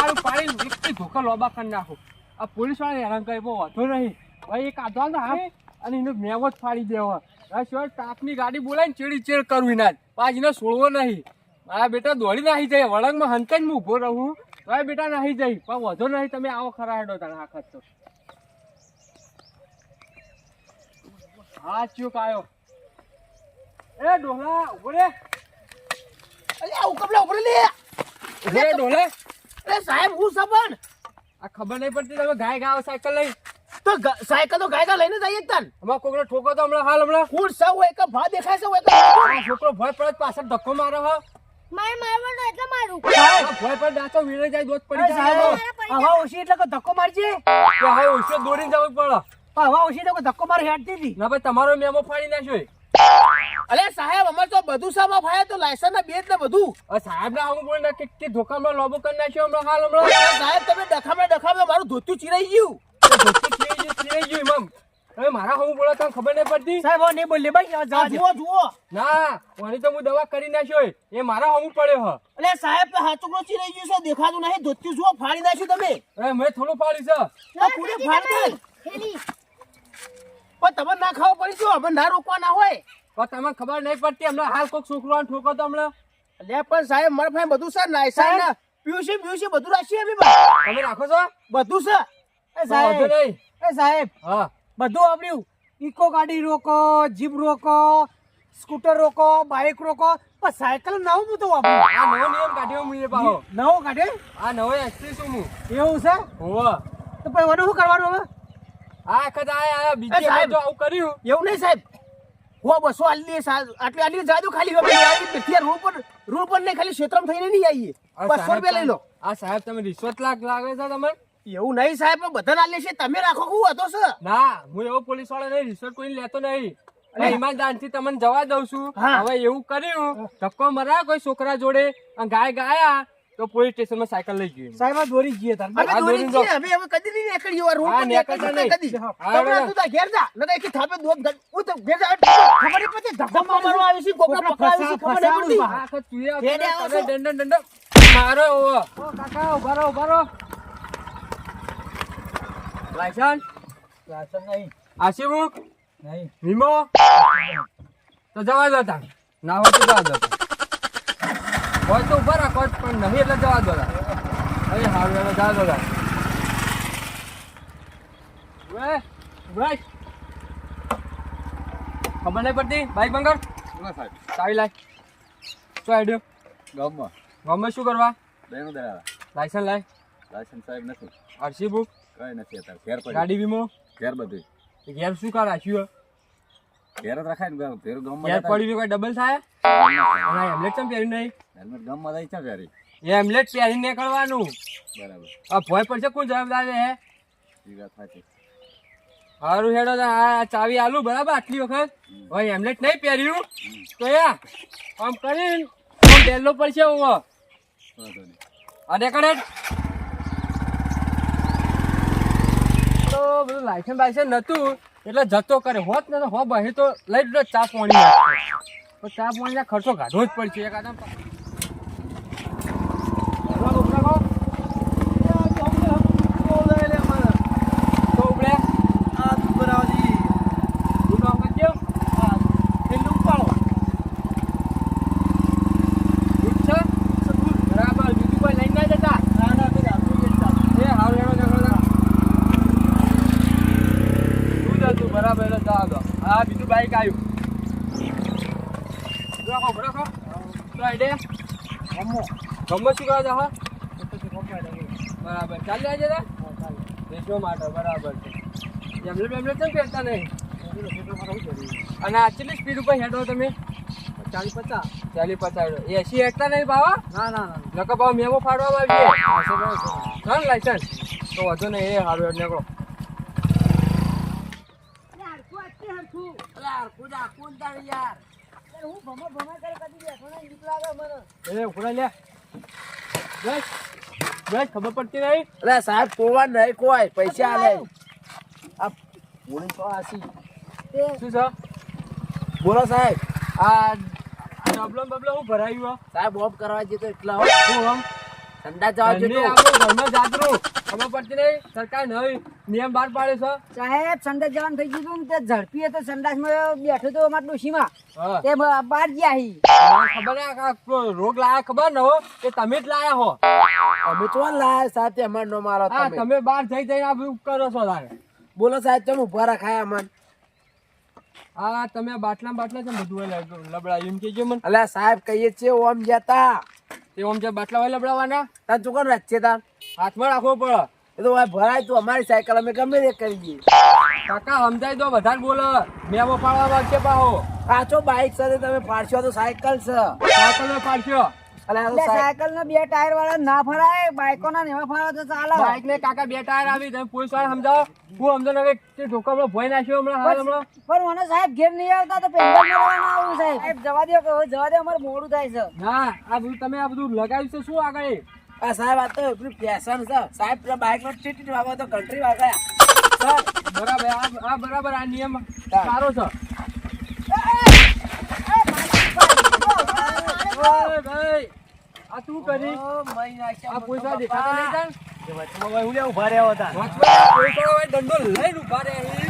આ પાડું એકથી ધોકા લોબા કરી નાખો. આ પોલીસવાળા હેરાન કરે બહુ વાંધો નહીં. ભાઈ એક આધો ને હાથ અને એનો મેવો જ ફાડી દેવો. સિવાય ટાપની ગાડી બોલાવીને ચેડી ચેડ કરવી ના. પાછ એને છોડવો નહીં. મારા બેટા દોડી નાખી જાય. વળંગમાં હંતાઈ હું ઊભો રહું. ભાઈ બેટા નાહી જઈ પણ વધો નહીં તમે આવો ખરા હેડો તને આખત તો હા ચૂક આવ્યો એ ડોલા ઊભો રે. અલ્યા ઉકબલા ઉપર લે. ઊભો ડોલા. અરે સાહેબ હું સબન આ ખબર નહીં પડતી તમે ગાય ગાવ સાયકલ લઈ. તો સાયકલ તો ગાયકા લઈને જઈએ તન. અમાર કોકનો ઠોકો તો હમણાં હાલ હમણાં. હું સૌ એક ભા દેખાય છે હોય કે છોકરો ભય પડે પાછળ ધક્કો મારો હ. મારે મારવાનો એટલે મારું. ભય પડે દાંતો વીરે જાય દોત પડી જાય. સાહેબ હવા ઓછી એટલે કે ધક્કો મારજે. કે હવે ઓછો દોડીને જવું પડે. હવા ઓછી તો ધક્કો માર હેડતી હતી. ના ભાઈ તમારો મેમો ફાડી નાખ્યો અરે સાહેબ અમાર તો બધું સામા ફાયા તો લાયસન્સ ના બેટ ને બધું. સાહેબ ના હું બોલ નાખી કે ધોકામાં લોબો કરી નાખ્યો હમણાં હાલ હમણાં. સાહેબ તમે ડખામાં ડખામાં મારું ધોતું ચીરાઈ ગયું. ધોતું ચીરાઈ ગયું, ચીરાઈ ગયું મમ હવે મારા હું બોલો તમને ખબર નહીં પડતી? સાહેબ નહીં બોલે ભાઈ જા જુઓ. જુઓ ના ઓની તો હું દવા કરી નાખ્યો હોય. એ મારા હું પડ્યો હ. અરે સાહેબ તો હાચુકડો ચીરાઈ ગયું છે દેખાતું નહીં. ધોતું જુઓ ફાડી નાખ્યું તમે. હવે મેં થોડું ફાડી છે. આ પૂરે ફાડી. દે પણ તમે ના ખાવ પડી જો અમે ના રોકવા ના હોય. પણ તમને ખબર નહીં પડતી હમણાં હાલ કોઈક છોકરો ઠોકો તો હમણાં લે પણ સાહેબ મારા ભાઈ બધું છે નાયસા ને. પીયુસી પીયુસી બધું રાખીએ અમે. તમે રાખો છો? બધું છે. એ સાહેબ એ સાહેબ હા. બધું આવડ્યું. ઇકો ગાડી રોકો જીપ રોકો સ્કૂટર રોકો બાઇક રોકો પણ સાયકલ નવું હું તો વાપરું આ નવો નિયમ કાઢ્યો હું એ પાહો. નવો કાઢે આ નવો એક્સપ્રેસ હું. એવું છે? હોવા. તો પછી મને શું કરવાનું હવે? આ વખત આ બીજી જો આવું કર્યું. એવું નહીં સાહેબ. હો બસો આટલી આટલી આટલી જાદુ ખાલી હવે આવી નથી. પર રૂલ પર નહીં ખાલી ક્ષેત્રમાં થઈને નહીં આવીએ. બસો રૂપિયા લઈ લો. આ સાહેબ તમે રિશ્વત લાગ લાગે છે તમે એવું નહીં સાહેબ બધા લેશે તમે રાખો હું હતો છે. ના હું એવો પોલીસ વાળો નહીં રિશ્વત કોઈ લેતો નહીં. અને ઈમાનદારથી તમને જવા દઉં છું. હવે એવું કર્યું ધક્કો મરાયો કોઈ છોકરા જોડે ગાય ગાયા તો પોલીસ સ્ટેશનમાં સાયકલ લઈ ગયું સાહેબ આ દોરી જઈએ તાર. અમે આ દોરી જઈએ અમે હવે કદી નહીં નીકળી આ રોડ હા, પર નીકળતા. કદી. હા, તું તાર ઘેર જા. નકર એકી થાપે દોબ હું તો ઘેર જા ખબર પડતી ધક્કો મારવા આવી છે કોકને પકડાવી છે ખબર નહીં પડતી. આ તું આ ડંડ ડંડ આવો તને છો? દંડ દંડ મારો ઓ કાકા ઉભારો ઉભારો લાયસન્સ? લાયસન્સ નહીં. બુક નહીં. વીમો? તો જવા દો તાણ ના હોય તો જવા દો હોય તો ઊભા રાખો પણ નહીં એટલે જવા દો. અરે હારું એટલે જવા દો. ખબર નહીં પડતી? બાઈક બંગર? સાહેબ. ચાવી લાય. શું આઈડિયો? ગામમાં. ગમે શું કરવા? બેનો દરાવા લાયસન્સ લાય. લાયસન્સ સાહેબ નથી. RC book? કઈ નથી અત્યારે. ઘેર ગાડી વીમો? ઘેર બધું ગેર ઘેર શું કાર રાખ્યું ઘેર રખાય ને ગામમાં ઘેર જતા પડી કોઈ ડબલ થાય? ના હેમલેટ કેમ પહેર્યું નહીં? હેલ્મેટ ગામમાં જાય ક્યાં પહેરી? હેમલેટ પહેરીને નીકળવાનું. બરાબર. આ ભોય પડશે કોણ જવાબદાર હે? હારું હેડો આ ચાવી આલું બરાબર? આટલી વખત? હવે હેમલેટ નહીં પહેર્યું? તો યા આમ કરીને આમ બેલો પડશે હું વાંધો નહીં. અને કડે તો બધું લાયસન્સ બાયસન્સ નતું. એટલે જતો કરે. હોત ને હો બહે તો લઈ જ ચા પાણી ચા પાણીના ખર્ચો કાઢવો જ પડશે. એક આદમ તો ઉપડે દૂધ વખત કેવું દૂધ છે બરાબર બીજું કોઈ લઈને ના જતા એ હાલ એનો ઝઘડો ના. દૂધ હતું બરાબર એટલે જવા દો હા બીજું બાઈક આવ્યું રાખો રાખો તો આઈડે ગમો ગમો શું છો હા બરાબર ચાલે આજે તા બેસવા માટે બરાબર છે એમલે એમલે કેમ પહેરતા નહીં અને આ કેટલી સ્પીડ ઉપર હેડો તમે ચાલીસ પચાસ ચાલી પચાસ એસી હેડતા નહીં બાવા ના ના ના નકર બાવા મેમો ફાડવા આવીએ હા લાયસન્સ તો વધુ નહીં એ સારું હેડ નીકળો હું ભમા ભમા કરે કદી બેઠો ને બીક લાગે મને એ ઉખડા લે. બસ. બસ ખબર પડતી નહીં. અરે સાહેબ કોવા નહીં કોઈ પૈસા આલે આ પોલીસવાળા આસી. શું છે? બોલો સાહેબ. આ ડબલો બબલો હું ભરાયું? સાહેબ ઓફ કરવા જઈએ તો એટલા હો. હું આમ? જવા જઈએ આપણું ઘરનું ખબર પડતી નહીં? સરકાર નવી નિયમ બહાર પાડ્યો છે? સાહેબ સંડાસ જવાન થઈ ગયું તે ઝડપી હતો સંડાસમાં બેઠો તો અમારા ડોશીમાં. તે બહાર ગયા હી. ખબર આ રોગ લાયા ખબર ન હો? કે તમે જ લાયા હો? અમે તો લાયા સાથે અમાર નો મારો તમે. તમે બહાર જઈ જઈને આ કરો છો તારે. બોલો સાહેબ તમે ઊભા રખાયા અમાર. હા તમે બાટલા બાટલા છે બધું લબડાયું એમ કેજો મને. અલ્યા સાહેબ કહીએ છીએ ઓમ જતા તે. ઓમ જે બાટલા હોય લબડાવાના તાર ચોકન રાખશે તાર. હાથમાં રાખવો પડે. એ તો ભરાય તું અમારી સાયકલ અમે ગમે તે કરી દઈએ. કાકા સમજાય તો વધારે બોલો. મેમો પાડવા માંગશે પાહો. પાછો બાઇક સાથે તમે પાડશો તો સાયકલ છે. સાયકલ પાડશો. સાયકલ ના બે ટાયર વાળા ના ફરાય બાઈકો ના એવા ફરાય તો ચાલે. બાઈક ને કાકા બે ટાયર આવી તમે પોલીસવાળા સમજાવો. હું સમજો ને કે ઢોકા ભોય નાખ્યો હમણાં હાલ હમણાં. પણ મને સાહેબ ઘેર નહીં આવતા તો પેન્ડલ મેળવવાના આવું સાહેબ સાહેબ જવા દો જવા દે અમારે મોડું થાય છે. ના આ બધું તમે આ બધું લગાવ્યું છે શું આગળ? આ સાહેબ આ તો એટલું ફેશન છે. સાહેબ પેલા બાઇક નો ટીટ વાગો તો ઘંટડી સર બરાબર આ બરાબર આ નિયમ સારો છે. ઓય ભાઈ આ તું કરી? આ પૈસા દેખાતા નહીં તાન? વચમાં પોલીસવાળા હોય દંડો લઈને ઊભા રહે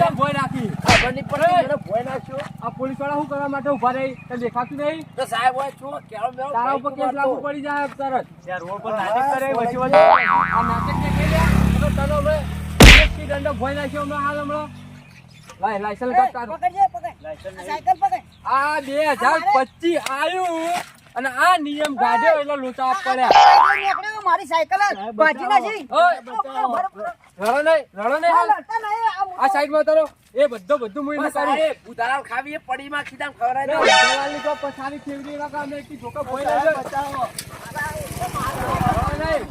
છે. તો ભોય નાખી ખબર નહીં પડતી મને ભોય નાખ્યો આ પોલીસવાળા શું કરવા માટે ઊભા રહી? તે દેખાતું નહીં? તો સાહેબ હોય શું? કેળો મેળો તારા ઉપર કેસ લાગુ પડી જાય તરત. પડી આ નાટક કે કે તો તનો મે એસટી દંડો ભોય નાખ્યો હમણાં હાલ હમણાં. લાય લાયસન્સ કાઢ તારું પકડજે પકડ. આ સાયકલ પકડ. આ બે હજાર પચીસ આવ્યું અને આ નિયમ ગાડ્યો એટલે લોચા પડ્યા. મારી સાયકલ જ. ભાજી નાખી. રડો નહીં રડો નહીં. આ સાઈડમાં તારો એ બધો બધું મુઈ ને કરું સાહેબ ખાવી એ પડીમાં ખીધામ ખવરાય દો. દલાલી તો પછાડી ફેરવી નાખા અમે એકથી ધોકા ભોય નાખ્યો. રડો નહીં.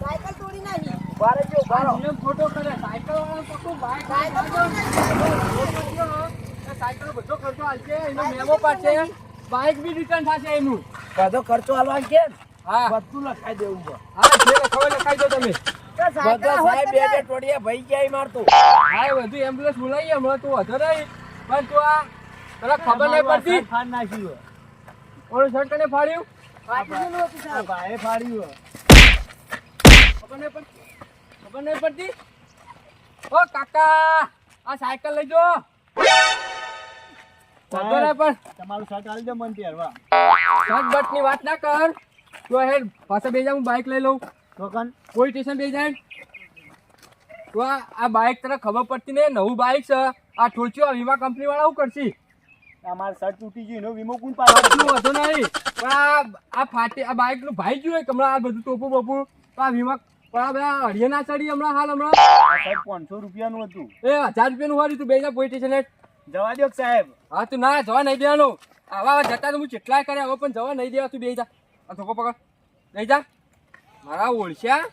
સાયકલ તોડી નાખી. બારે જો બારો નિયમ ખોટો કરે. સાયકલ વાળો પકડું બાઈક સાયકલ બધો ખર્ચો હાલશે એનો મેમો પાડશે. બાઈક બી રિટર્ન થશે એનું. બધો ખર્ચો હાલવા કેમ? હા. બધું લખાઈ દેવું છે. હા જે લખાવો લખાઈ દો તમે. સાયકલ બધો સાહેબ બે બે ટોડિયા ભાઈ ગયા મારતું હા બધું એમ્બ્યુલન્સ બોલાવીએ હમણાં તું વધો નહીં. પણ તું આ તને ખબર નહીં પડતી. ઓલું શર્ટ કને ફાડ્યું? વાંચી ગયેલું ખબર નહીં પડતી ખબર નહીં પડતી? ઓ કાકા આ સાયકલ લઈ જો. પણ તમારું શર્ટ આલી દો મને પહેરવા. શર્ટ બટની વાત ના કર. તો હેડ પાછા બે હું બાઇક લઈ લઉં. ટોકન કોઈ સ્ટેશન બે જાય. તો આ બાઇક તને ખબર પડતી નહીં નવું બાઇક છે. આ ઠોચ્યો આ વીમા કંપની વાળા શું કરશે? અમારું શર્ટ તૂટી ગયું એનો વીમો કોણ પાડે? આટલું વધુ નહીં. પણ આ ફાટી આ બાઇકનું ભાઈ ગયું હોય હમણાં આ બધું ટોપું બોપું. આ વીમા પણ આ અડીએ ના ચડી હમણાં હાલ હમણાં. પાંચસો રૂપિયાનું હતું. એ હજાર રૂપિયાનું વાળી તું બે હજાર પોઈ સ્ટેશન જવા દો સાહેબ. હા તું ના જવા નહીં દેવાનું. આવા જતા તો હું કેટલાય કર્યા હવે પણ જવા નહીં દેવા તું બે જા. આ ધોકો પકડ. લઈ જા. મારા ઓળખ્યા.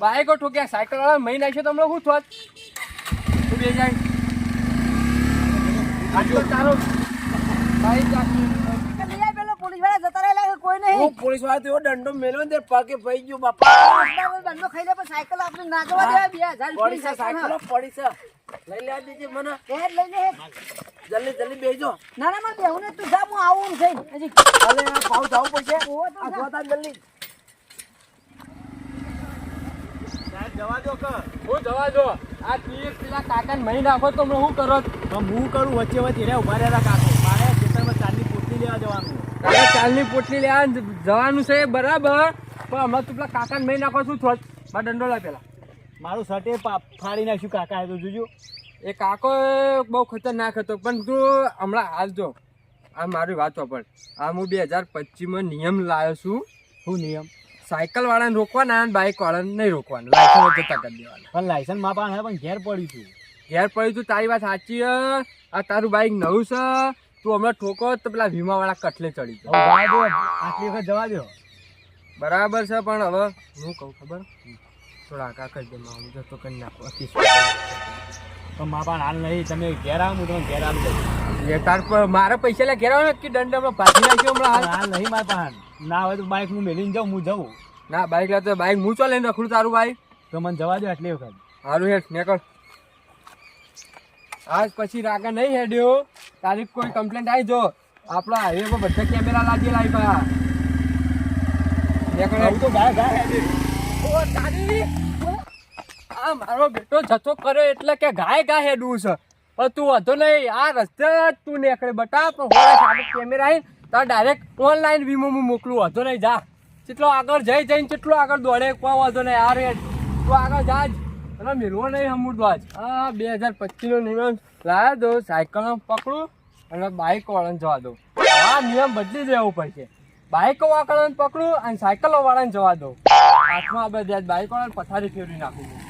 બાઈકો ઠોક્યા સાયકલ વાળા મહી નાખ્યો તમને શું થોત? તું બે જાય. આટલો તારો બાઈક પોલીસવાળા જતા રહેલા કોઈ નહીં. હું તો એવો દંડો મેલ્યો ને પગે ભાઈ ગયો બાપા. દંડો ખાઈ લે પણ સાયકલ આપણે ના જવા દેવાય. બે હજાર પડી છે સાયકલ પડી છે. લઈ લેવા દેજે મને. હેડ લઈ લે હેડ. જલ્દી જલ્દી બેજો ના ના મારે બેહું ને તું જા હું આવું છે હજી. અલે ભાવ જવું પડશે. આ જા. જોતા જલ્દી. જવા દો કે હું જવા દો. આ તીર પેલા કાકાને મહી નાખો તો હમણાં કરો હું કરું વચ્ચે વચ્ચે રે ઊભા રહેલા કાકો. મારે ખેતરમાં ચાંદની પોટલી લેવા જવાનું તારે ચાલની પોટલી લેવા જવાનું છે બરાબર. પણ હમણાં તું પેલા કાકાને મહી નાખો શું થોડ મારા દંડો લા પેલા. મારું શર્ટ એ ફાડી નાખ્યું કાકા એ તો જોજો. એ કાકો બહુ ખતરનાક હતો પણ તું હમણાં હાલજો આ મારી વાત પણ આ હું બે હજાર પચીસમાં નિયમ લાવ્યો છું. શું નિયમ? સાયકલ વાળાને રોકવાના અને બાઇક વાળાને નહીં રોકવાનું. લાયસન્સ જતા કરી દેવાના. પણ લાયસન્સમાં પાસે પણ ઘેર પડ્યું તું ઘેર પડ્યું તું તારી વાત સાચી. આ તારું બાઇક નવું છે. તું હમણાં ઠોકો તો પેલા વીમા વાળા કટલે ચડી જાય દો. આટલી વખત જવા દો. બરાબર છે પણ હવે હું કહું ખબર? થોડા કાકા કરી દે હું જતો કરી નાખું. પણ મા હાલ નહીં. તમે ઘેર આવો હું તમને ઘેર આવી તાર મારા પૈસા લે ઘેર આવે કે દંડ હમણાં ભાગી નાખ્યો હમણાં હાલ? નહીં મારા પાન ના હોય તો બાઇક હું મેલીને જાઉં હું જાઉં ના બાઇક લાતો બાઇક હું ચાલે રખડું તારું ભાઈ? તો મને જવા દો આટલી વખત. સારું હેઠ નીકળ. આજ પછી રાગા નહીં હેડ્યો. તારી કોઈ કમ્પ્લેન્ટ આવી જો. આપણા હાઈવે પર બધા કેમેરા લાગેલા આવ્યા આવું તો ગાય ગાય. ઓ તારી! આ મારો બેટો જતો કરે એટલે કે ગાય ગાય હેડવું છે. તું વધો નહીં, આ રસ્તે તું નીકળે. બટા, પણ કેમેરા આવી તાર ડાયરેક્ટ ઓનલાઈન વીમો હું મોકલું. વધો નહીં, જા. જેટલો આગળ જઈ જઈને કેટલો આગળ દોડે, કોઈ વાંધો નહીં. આ રેટ તું આગળ જા જ. અને મેળવો નહીં હમુડવા જ. આ બે હજાર પચીસનો નિયમ. લાવ્યા દો સાયકલ પકડું અને બાઇક વાળાને જવા દો. આ નિયમ બદલી દેવો પડશે બાઇક વાળાને પકડું અને સાયકલો વાળાને જવા દો. હાથમાં આપણે બાઇક વાળાને પથારી ફેરવી નાખું